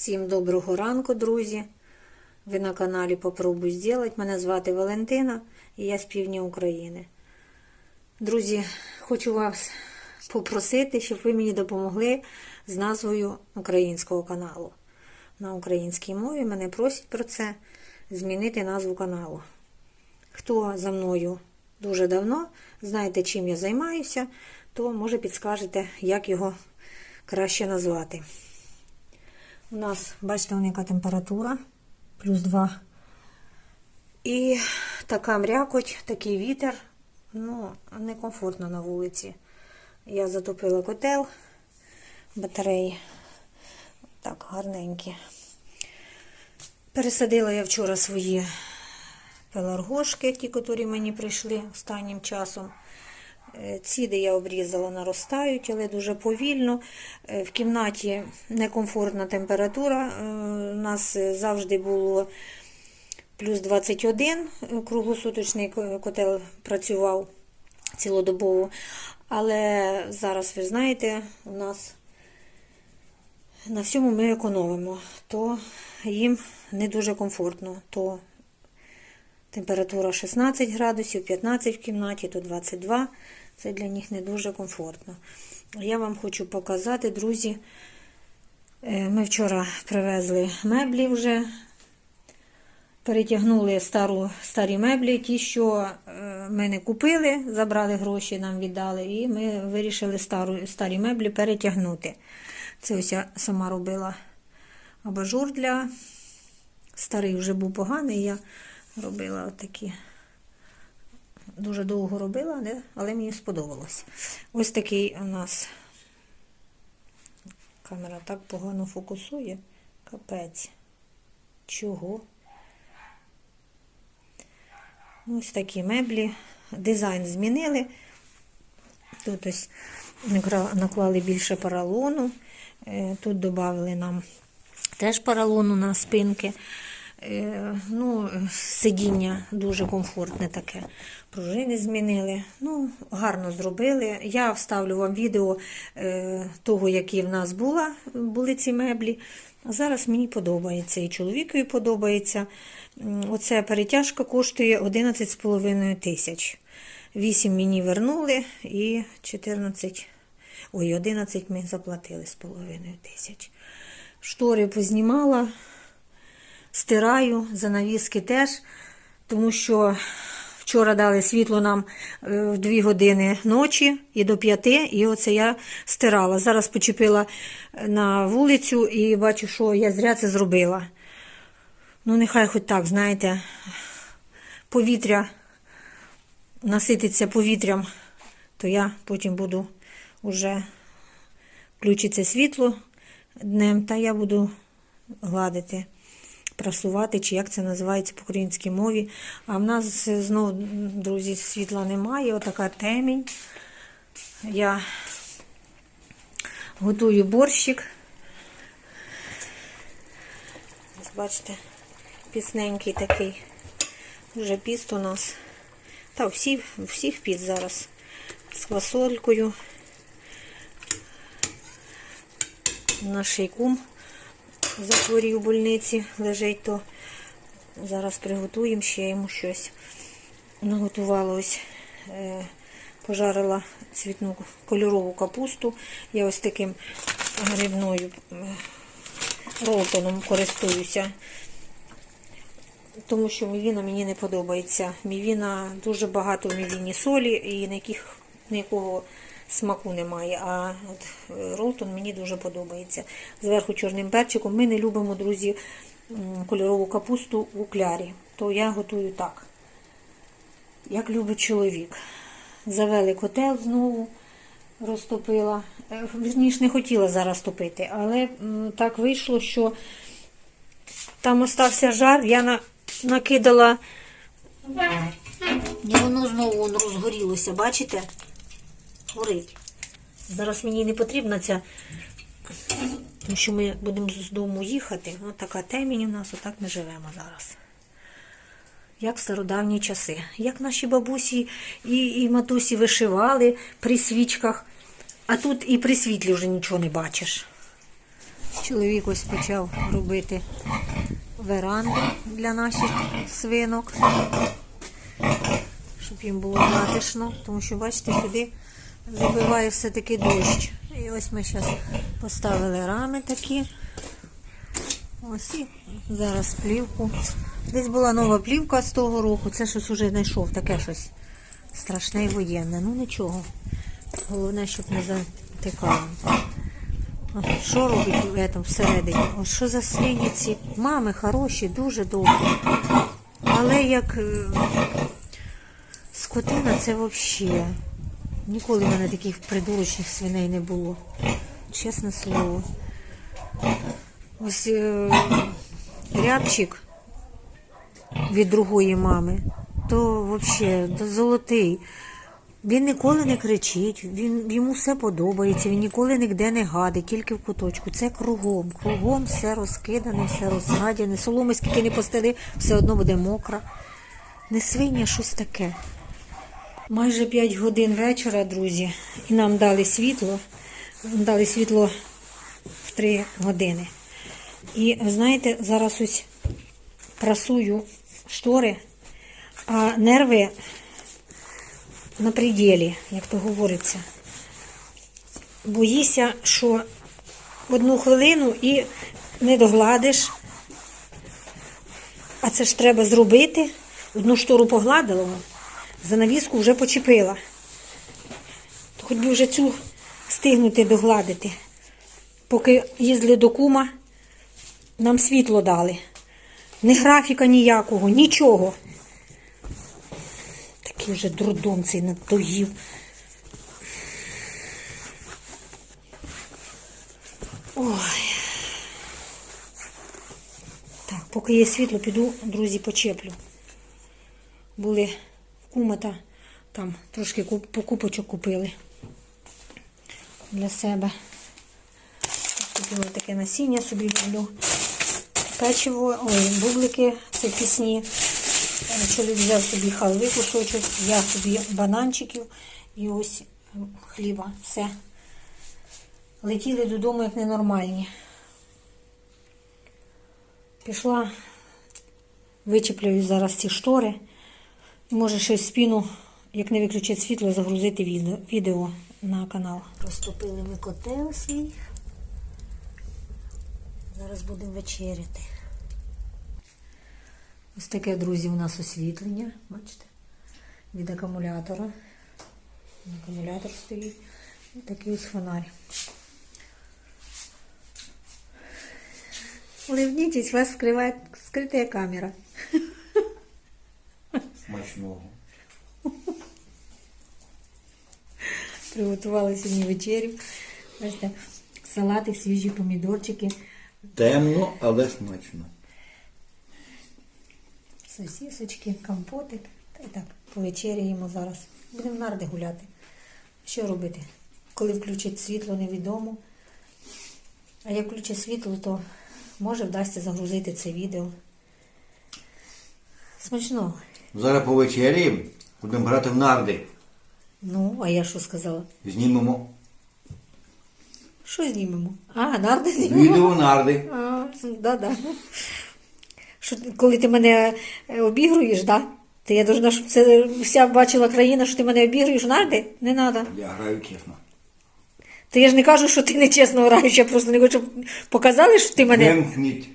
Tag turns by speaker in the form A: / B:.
A: Всім доброго ранку, друзі. Ви на каналі Попробуй зробити. Мене звати Валентина і я з півдня України. Друзі, хочу вас попросити, щоб ви мені допомогли з назвою українського каналу. На українській мові мене просять про це змінити назву каналу. Хто за мною дуже давно, знаєте, чим я займаюся, то може підскажете, як його краще назвати. У нас, бачите, яка температура, плюс 2. І така мрякоть, такий вітер. Ну, некомфортно на вулиці. Я затопила котел, батареї. Так, гарненькі. Пересадила я вчора свої пеларгошки, ті, які мені прийшли останнім часом. Е, Ці, де я обрізала, наростають, але дуже повільно. Е, В кімнаті некомфортна температура. Е, У нас завжди було плюс 21, е, круглосуточний котел працював цілодобово. Але зараз, ви знаєте, у нас на всьому ми економимо, то їм не дуже комфортно. То температура 16 градусів, 15 в кімнаті, то 22. Це для них не дуже комфортно. Я вам хочу показати, друзі. е, Ми вчора привезли меблі вже. Перетягнули стару, старі меблі, ті, що е, ми не купили, забрали гроші, нам віддали, і ми вирішили стару, старі меблі перетягнути. Це ось я сама робила абажур для старий вже був поганий, я робила отакі. Дуже довго робила, але- мені сподобалось. Ось такий у нас камера так погано фокусує. Капець. Чого? Ось такі меблі. Дизайн змінили. Тут ось наклали більше поролону. Е, Тут додали нам теж поролону на спинки. Е, Ну, сидіння дуже комфортне таке. Пружини змінили. Ну, гарно зробили. Я вставлю вам відео е, того, які в нас була, були ці меблі. А зараз мені подобається і чоловікові подобається. Оце перетяжка коштує 11,5 тисяч. 8 мені вернули і 14, ой, 11 ми заплатили з половиною тисяч. Штори познімала, стираю, занавіски теж, тому що вчора дали світло нам е, в 2 години ночі і до 5, і оце я стирала. Зараз почепила на вулицю і бачу, що я зря це зробила. Ну, нехай хоч так, знаєте, повітря насититься повітрям, то я потім буду вже включиться світло днем, та я буду гладити, прасувати, чи як це називається по українській мові. А в нас знову, друзі, світла немає, отака темінь. Я готую борщик. Ось Бачите, пісненький такий. Вже піст у нас. Та всі, всіх піст зараз з квасолькою. Наш кум захворів у больниці, лежить, то зараз приготуємо ще йому щось. Наготувала ось, е, пожарила цвітну кольорову капусту. Я ось таким грибною е, ролтоном користуюся тому що мівіна мені не подобається. Мівіна дуже багато в мівіні солі і ніяких, ніякого смаку немає. А от е, ролтон мені дуже подобається. Зверху чорним перчиком. Ми не любимо, друзі, кольорову капусту у клярі. То я готую так, як любить чоловік. Завели котел знову. Розтопила. Е, Вірніше, не хотіла зараз топити, але так вийшло, що там остався жар, я на, накидала, і воно знову розгорілося, бачите? Горить. Зараз мені не потрібна ця, тому що ми будемо з дому їхати. Ось така темінь у нас, отак ми живемо зараз. Як в стародавні часи. Як наші бабусі і, і матусі вишивали при свічках, а тут і при світлі вже нічого не бачиш. Чоловік ось почав робити веранду для наших свинок, щоб їм було затишно, тому що, бачите, сюди забиває все-таки дощ. І ось ми зараз поставили рами такі. Ось і зараз плівку. Десь була нова плівка з того року. Це щось уже знайшов, таке щось страшне і воєнне. Ну нічого. Головне, щоб не затикало. Що робить в этом всередині? О, що за свині ці? Мами хороші, дуже добрі. Але як е, скотина це взагалі. Ніколи в мене таких придурочних свиней не було. Чесне слово. Ось е, рябчик від другої мами, то взагалі золотий. Він ніколи не кричить, він, йому все подобається, він ніколи ніде не гадить, тільки в куточку. Це кругом. Кругом все розкидане, все розгадяне. Соломи скільки не постели, все одно буде мокра. Не свиня, щось таке. Майже 5 годин вечора, друзі, і нам дали світло. Дали світло в 3 години. І знаєте, зараз ось прасую штори, а нерви на пределі, як то говориться. Боїся, що одну хвилину і не догладиш. А це ж треба зробити. Одну штору погладила, занавіску вже почепила. То хоч би вже цю стигнути догладити. Поки їздили до кума, нам світло дали. Ні графіка ніякого, нічого. Такий вже дурдом цей надоїв. Ой. Так, поки є світло, піду, друзі, почеплю. Були кумата, там трошки покупочок купили для себе. Купила таке насіння собі люблю. Печиво, ой, бублики, це пісні. Чоловік взяв собі халви кусочок, я собі бананчиків і ось хліба. Все. Летіли додому як ненормальні. Пішла, вичеплюю зараз ці штори. І може ще спіну, як не виключить світло, загрузити відео, відео на канал. Розтопили ми котел свій. Зараз будемо вечеряти. Ось таке, друзі, у нас освітлення, бачите, від акумулятора. Акумулятор стоїть. І такий ось фонарь. Улыбнитесь, вас скрывает скрытая камера.
B: Смачного.
A: Приготували сьогодні вечерю. Бачите, салати, свіжі помідорчики,
B: Темно, але смачно.
A: сосісочки, компотик. Та й так, повечеряємо зараз. Будемо нарди гуляти. Що робити? Коли включить світло, невідомо. А як включить світло, то може вдасться загрузити це відео. Смачно.
B: Зараз повечеряємо, будемо грати в нарди.
A: Ну, а я що сказала?
B: Знімемо
A: Що знімемо? А, нарди знімемо.
B: відео нарди.
A: А, да-да. Що, коли ти мене е, обігруєш, да? То я должна, щоб це вся бачила країна, що ти мене обігруєш, нарди? Не треба.
B: Я граю чесно.
A: То я ж не кажу, що ти нечесно граєш, я просто не хочу, щоб показали, що ти мене.
B: Вимкніть